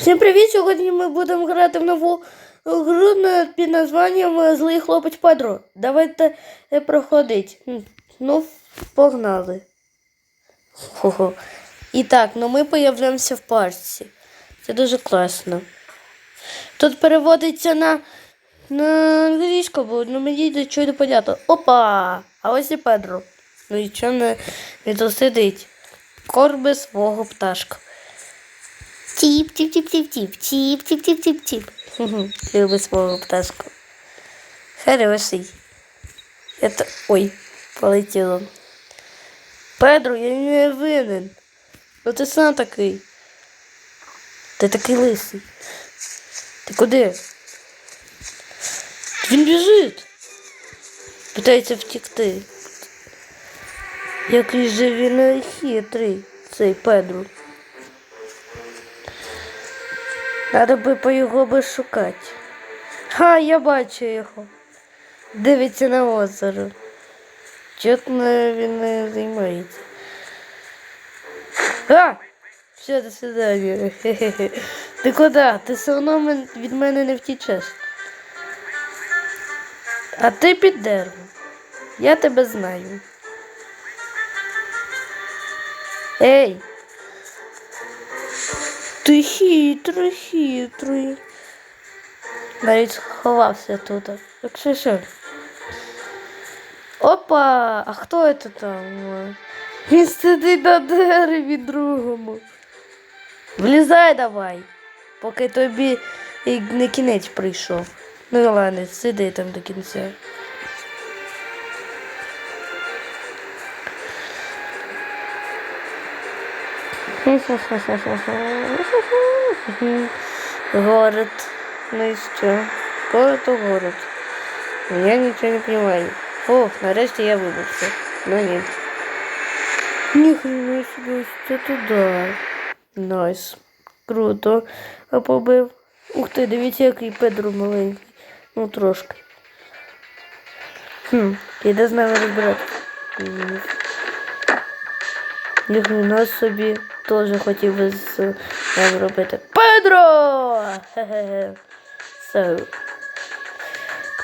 Всім привіт! Сьогодні ми будемо грати в нову гру під названням Злий хлопець Педро. Давайте проходить. Ну, погнали. Хо-хо. І так, ну ми появляємося в парці. Це дуже класно. Тут переводиться на, на англійську, бо ну, мені нічого не понятно. Опа! А ось і Педро. Ну і чого не, не досидить? Корби свого пташка. Тіп, тіп, тіп, тіп, тіп, тіп, тіп, тіп, тіп, тіп. Люби свого пташку. Хороший. Это... Ой, полетіло. Педро, я не винен. Ну ти сам такий. Ти такий лисий. Ти куди? Він біжить. Питається втікти. Який же він хитрий, цей Педро. Надо би по його би шукати. Ха, я бачу його. Дивиться на озеро. Чотно він не займається. А! Все, до свидання. Хе-хе-хе. Ти куди? Ти все одно від мене не втічеш. А ти під деревом. Я тебе знаю. Ей! Ти хитрий, хитрий. Навіть сховався тут. Якщо що. Опа! А хто це там? Він сидить на дереві другому. Влізай давай, поки тобі не кінець прийшов. Ну ладно, сиди там до кінця. Город. Ну и что? Город то город. Я ничего не понимаю. О, нарешті я вибрався. Ну ні. Ніхрена собі, це туди. Найс. Круто. А побив. Ух ти, дивіться, який Педро маленький. Ну трошки. Хм, іде з нами розбирати. Ніхрена собі теж хотів би з нами робити. Педро! Хе-хе-хе.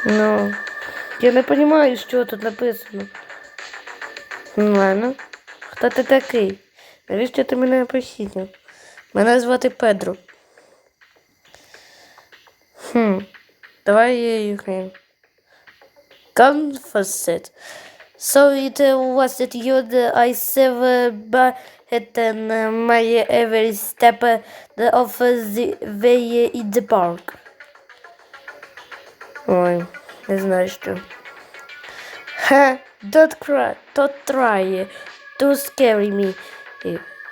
Ну, я не розумію, що тут написано. Ну, ладно. Хто ти такий? Навіщо ти мене посідняв? Мене звати Педро. Хм. Давай я їх. Confess So it uh, was it you that I serve by it and uh, my every step uh, the of the way in the park. Ой, не знаю що. Ха, don't cry, don't try to scare me.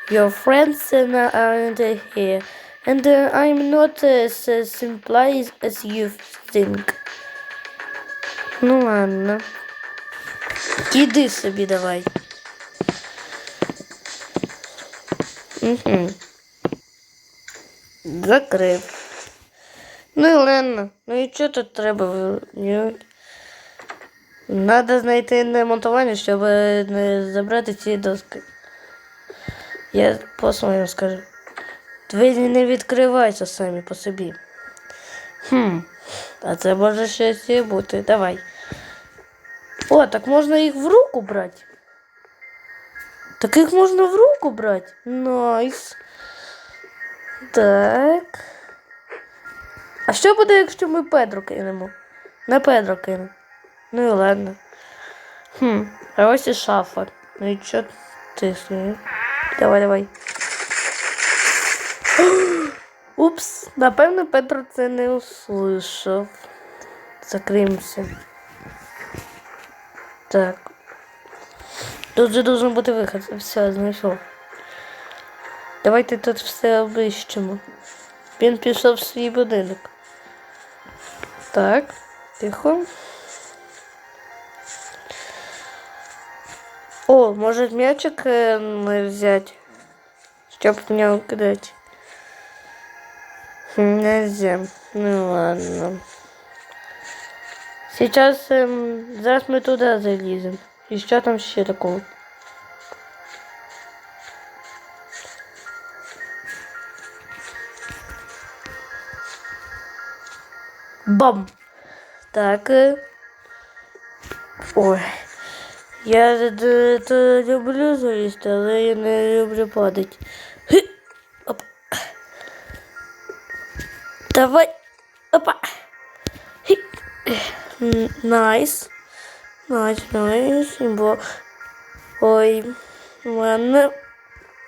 Your friends uh, aren't here, and uh, I'm not as uh, simple as you think. Ну ладно. Іди собі давай. Угу. Закрив. Ну і ладно. Ну і що тут треба? Надо знайти не монтування, щоб не забрати ці доски. Я по-своєму скажу. Двері не відкриваються самі по собі. Хм. А це може щось і бути. Давай. О, так можна їх в руку брати. Таких можна в руку брати. Найс. Так. А що буде, якщо ми Педро кинемо? На Педро кинемо. Ну і ладно. Хм, а ось і шафа. Ну і що ти? Давай, давай. Упс, напевно, Петро це не услышав. Закриємося. Так. Тут же должен бути виход. Все, знайшов. Давайте тут все обищемо. Він пішов в свій будинок. Так, тихо. О, може м'ячик е, взяти, щоб в нього кидати. Нельзя. Ну ладно. Сейчас ем, зараз ми туди заліземо. І що там ще такого? Бам! Так. е. Ой. Я е, д- то люблю залізти, але я не люблю падати. Хи! Оп. Давай. Опа. Хи. М, Найс. Найс, найс. Бо... Ой. Ладно.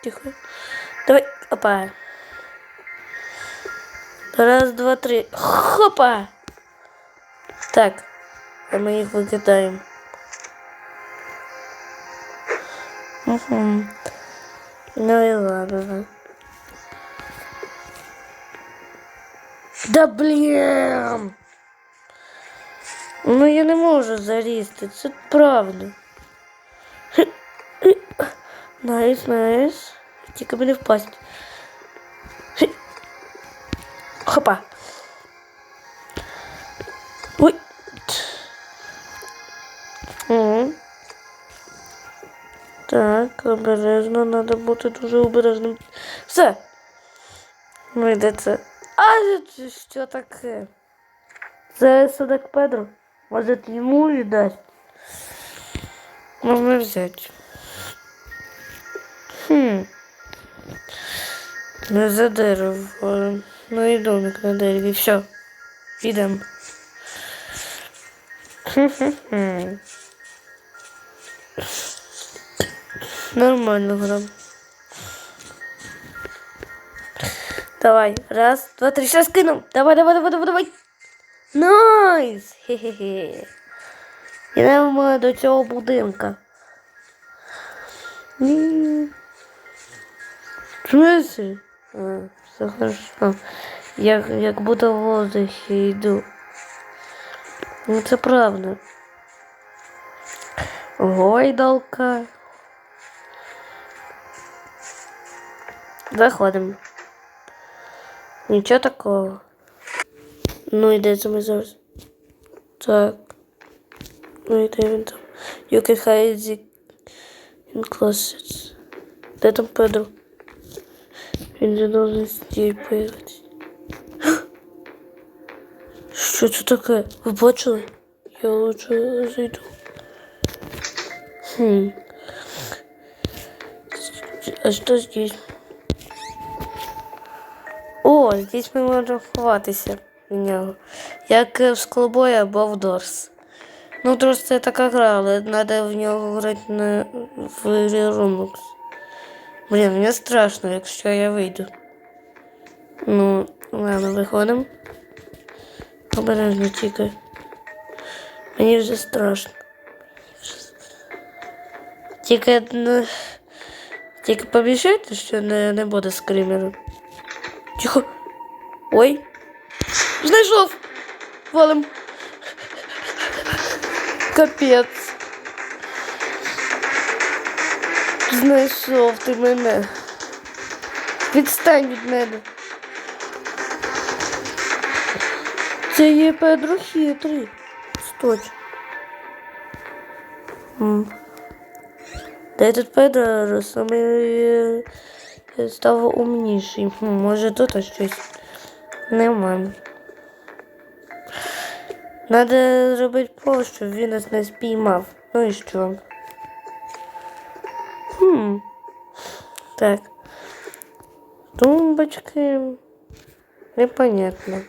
Тихо. Давай. Опа. Раз, два, три. Хопа. Так. А ми їх викидаємо. Угу. Ну і ладно. Да блін. Ну я не можу залізти, це правда. Найс, найс. Тільки би не впасть. Хопа. Ой. Так, обережно, треба бути дуже обережним. Все. Ну йде це. А що таке? Це судак Педро. Може йому віддасть? Можна взяти. Хм. Не за дерево. Ну і домик на дереві. Все. Підемо. Хм-хм-хм. Нормально грам. Давай. Раз, два, три. Сейчас кину. Давай, давай, давай, давай, давай. Найс! Хе-хе-хе. Йдемо до цього будинка. В все хорошо. Я як будто в воздухі йду. Ну це правда. Гойдалка. Заходимо. Нічого такого. Ну і де це ми зараз? Так. Ну і де він там? You can hide the in closets. Де там Педро? Він же должен здесь появитися. Що це таке? Ви бачили? Я лучше зайду. Хм. А что здесь? О, здесь ми можемо ховатися В нього. Як е, в склобої або в Дорс. Ну, Дорс це така гра, але треба в нього грати на в Roblox. Блін, мені страшно, якщо я вийду. Ну, ладно, виходимо. Обережно тільки. Мені вже страшно. Тільки, ну, тільки помішайте, що не, не буде скримеру. Тихо. Ой. Знайшов. Валим. Капець. Знайшов ти мене. Відстань від мене. Це є Педро хитрий. Сточ. Та этот Педро саме е, став умніший. Може тут щось. Нема. Надо зробити по, щоб він нас не спіймав. Ну і що? Хм. Так. Тумбочки. Непонятно.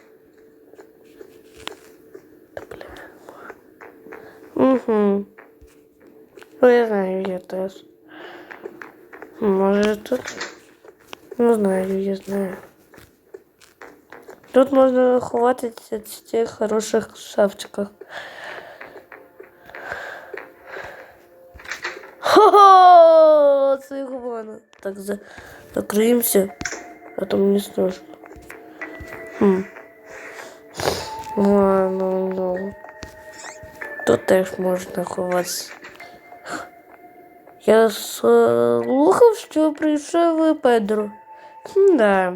Угу. Ну, я знаю, я теж. Може тут? Не знаю, я знаю. Тут можна ховатися в цих хороших шафчиках. Хо-хо! Це. Так, за... закриємося, а то мені страшно. Хм. Ладно, ну. Тут теж можна ховатися. Я слухав, що прийшов Педро. Да.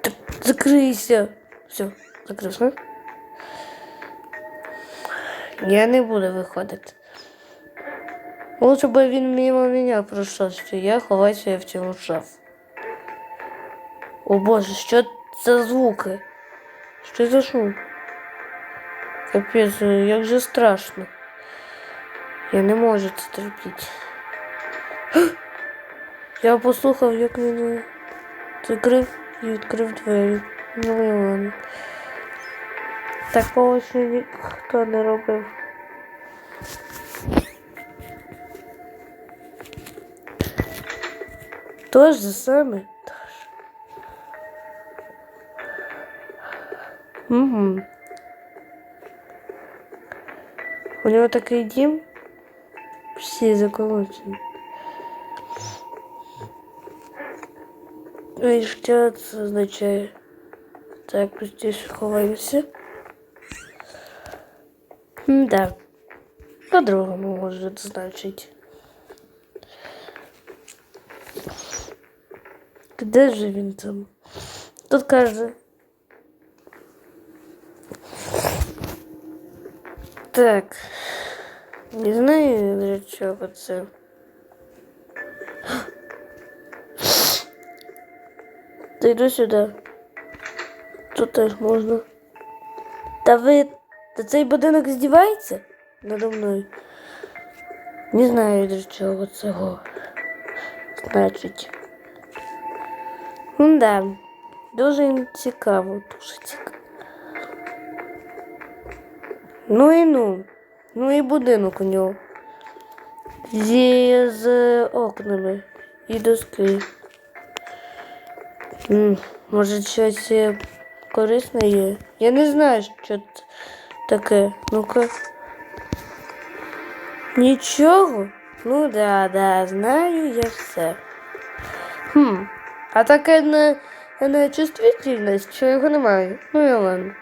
Так, Закрийся. Все, закрився. Я не буду виходити. Лучше би він мимо мене пройшов, що я ховаюся в цьому шафу. О боже, що це звуки? Що за шум? Капець, як же страшно. Я не можу це терпіти. Я послухав, як він е, закрив і відкрив двері. Ну і ладно. Такого ще ніхто не робив. Тож же саме. Тож. Угу. У нього такий дім. Всі заколочені. Ну і що це означає? Так, простіше ховаємося. Да. По-другому може значить. Де же він там? Тут каже. Так. Не знаю, для чого це. Та йду сюди. Тут теж можна. Та ви. Та цей будинок здівається надо мною? Не знаю, для чого цього. Значить. Ну да. Дуже цікаво, дуже цікаво. Ну і ну. Ну і будинок у нього. Зі з окнами і доски. Може щось е, корисне є? Я не знаю, що це таке. Ну-ка. Нічого? Ну да, да, знаю я все. Хм, а таке не, не чувствительність, що його немає. Ну і ладно.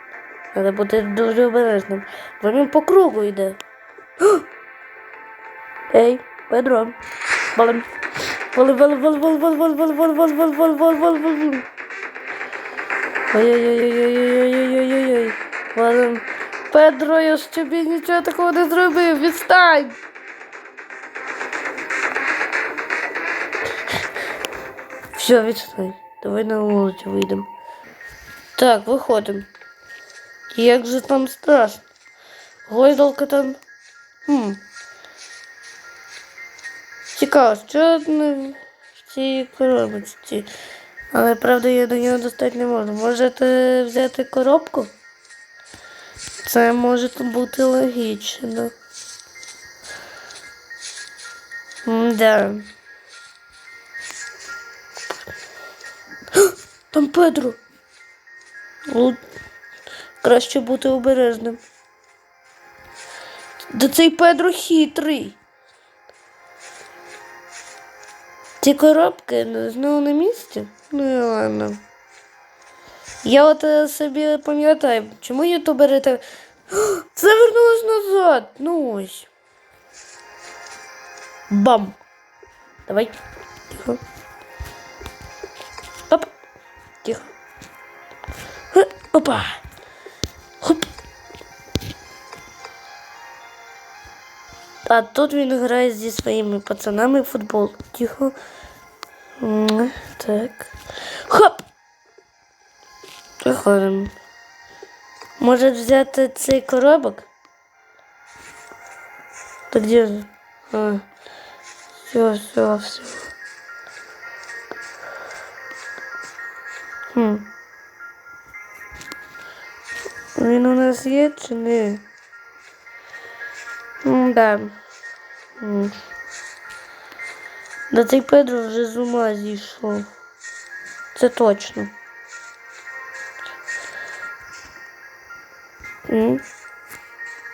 Треба бути дуже обережним, бо він по кругу йде. Ей, Педро. Валим. Вали, вали, вали, вали, вали, вали, вали, вали, вали, вали, вали, вали, вали, вали. Ой-ой-ой-ой-ой-ой-ой-ой-ой-ой. Валим. Педро, я ж тобі нічого такого не зробив. Відстань. Все, відстань. Давай на вулицю вийдемо. Так, виходимо. Як же там страшно. Гойдалка там. Хм. Цікаво, що в цій коробочці. Але правда я до нього достати не можу. Можете взяти коробку? Це може бути логічно. Да. Там Педро. Краще бути обережним. Да цей Педро хитрий. Ці коробки ну, знову на місці? Ну і ладно. Я от е, собі пам'ятаю, чому ютубери так. Це вернулось назад. Ну ось. Бам. Давай. Тихо. Оп. Тихо. Опа. А тут він грає зі своїми пацанами в футбол. Тихо. Так. Хоп! Виходимо. Може взяти цей коробок? Та де ж? А. Все, все, все. Хм. Він у нас є чи ні? Да. Да цей Педро вже з ума зійшов. Це точно.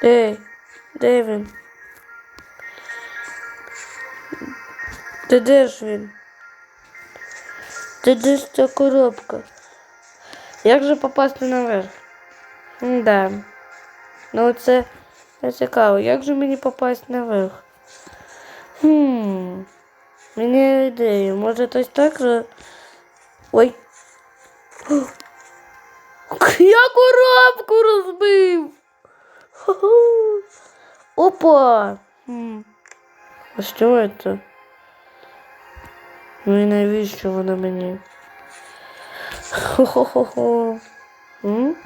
Ей, де він? Ти де ж він? Ти де ж ця коробка? Як же попасти наверх? Да. Ну це цікаво. Як же мені попасти наверх? Хм. Мені ідею. Може ось так же. Ой. Я коробку розбив. Опа. А що це? Ну і навіщо вона мені? Хо-хо-хо-хо. М?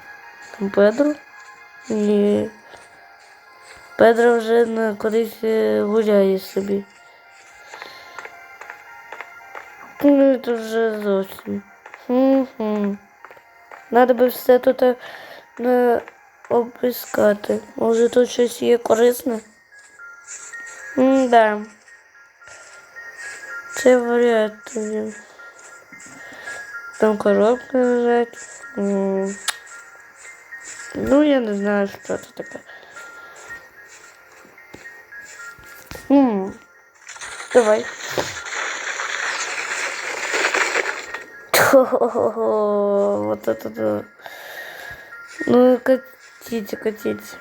Там Педро? Ні. Педро вже на кудись е, гуляє собі. Ну, це вже зовсім. Хм-хм. Надо би все тут е, не обіскати. Може тут щось є корисне? М-да. Це варіант. тоді. Там коробки лежать. Ну, я не знаю, що це таке. М. Давай. Хо-хо-хо, вот это да. Ну, катіть, катіть.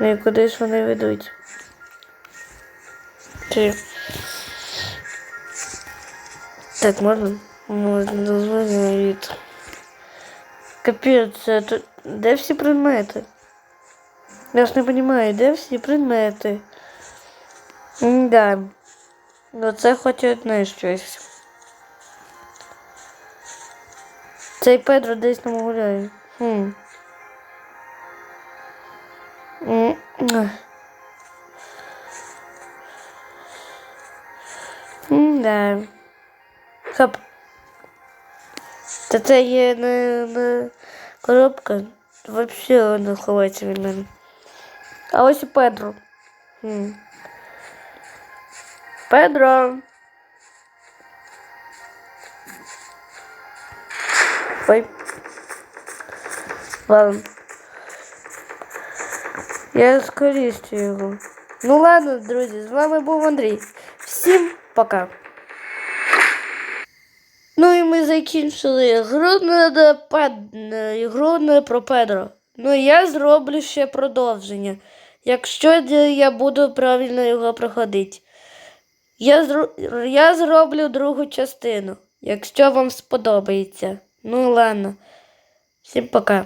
Ну і куди ж вони ведуть? Чи... Так, можна? Можна дозволено від. Капець, це тут... де всі предмети? Я ж не розумію, де всі предмети? Да. Ну це хоч одне щось. Цей Педро десь там гуляє. Хм. М, ех. М, Да. Хоп. Та це є не, не коробка. Вообще не ховається від мене. А ось і Педро. Хм. Педро. Ой. Ладно. Я скорістю його. Ну ладно, друзі, з вами був Андрій. Всім пока. Ну і ми закінчили гру на ігру на про Педро. Ну я зроблю ще продовження. Якщо я буду правильно його проходити. Я, зро... я зроблю другу частину, якщо вам сподобається. Ну ладно. Всім пока.